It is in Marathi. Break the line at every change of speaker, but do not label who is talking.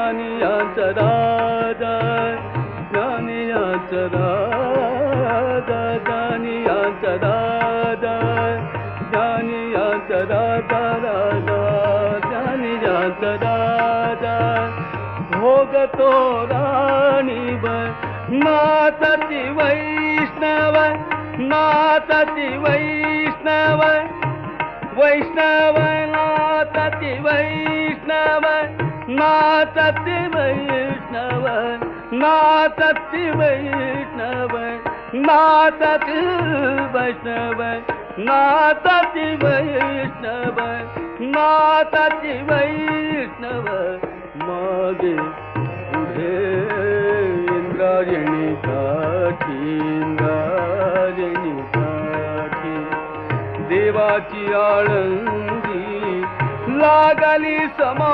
जरादा जि जरादा रादा जदा भोगतो राज वैष्णव मातादि वैष्णव वैष्णव वै नाचती वैष्णव नाचती वैष्णव नाचती वैष्णव नाचती वैष्णव नाचती वैष्णव मागे पुढे इंद्रायणी काठी इंद्रायणी काठी देवाची आळंदी लागली समा